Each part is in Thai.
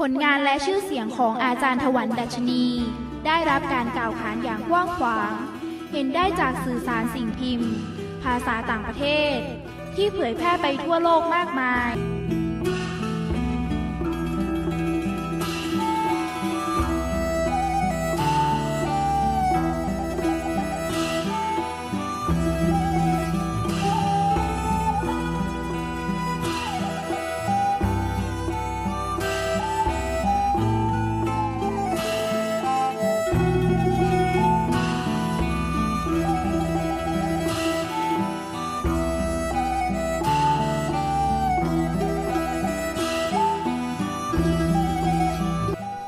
ผลงานและชื่อเสียงของอาจารย์ถวันดัชนี ได้รับการกล่าวขานอย่างกว้างขวาง เห็นได้จากสื่อสารสิ่งพิมพ์ ภาษาต่างประเทศ ที่เผยแพร่ไปทั่วโลกมากมาย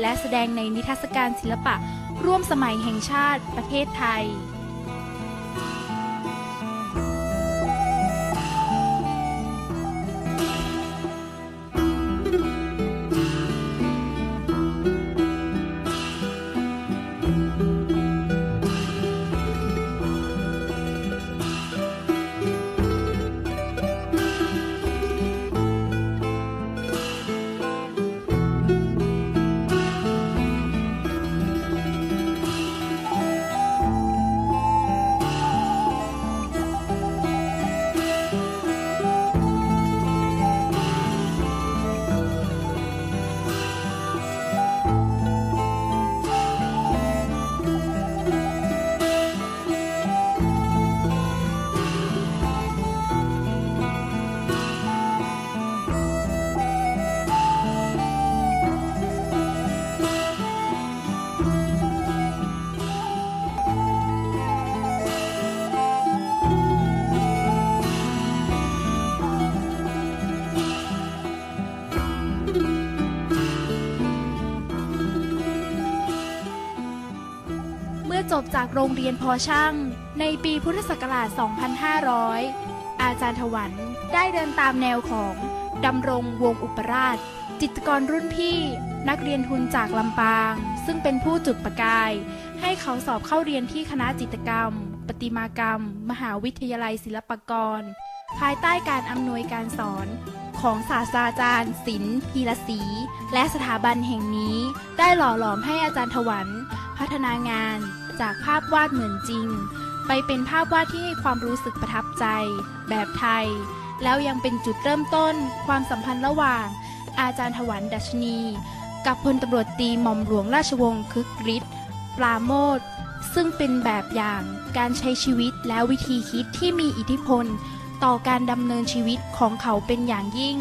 และแสดงในนิทรรศการศิลปะ ร่วมสมัยแห่งชาติประเทศไทย บจากโรงเรียนพอช่าง ในปีพุทธศักราช 2500 อาจารย์ถวันได้เดินตามแนวของดำรงวงอุปราช จิตกรรุ่นพี่นักเรียนทุนจากลำปาง ซึ่งเป็นผู้จุดประกาย ให้เขาสอบเข้าเรียนที่คณะจิตกรรมประติมากรรม มหาวิทยาลัยศิลปากร ภายใต้การอำนวยการสอนของศาสตราจารย์ศิลป์พีรศรีและสถาบันแห่งนี้ ได้หล่อหลอมให้อาจารย์ถวัน พัฒนางาน จากภาพวาดเหมือนจริง ไปเป็นภาพวาดที่ให้ความรู้สึกประทับใจ แบบไทย แล้วยังเป็นจุดเริ่มต้น ความสัมพันธ์ระหว่าง อาจารย์ถวันดัชนี กับพลตำรวจตีหม่อมหลวงราชวงศ์คึกฤทธิ์ปราโมทซึ่งเป็นแบบอย่างการใช้ชีวิตและวิธีคิดที่มีอิทธิพล ต่อการดำเนินชีวิตของเขาเป็นอย่างยิ่ง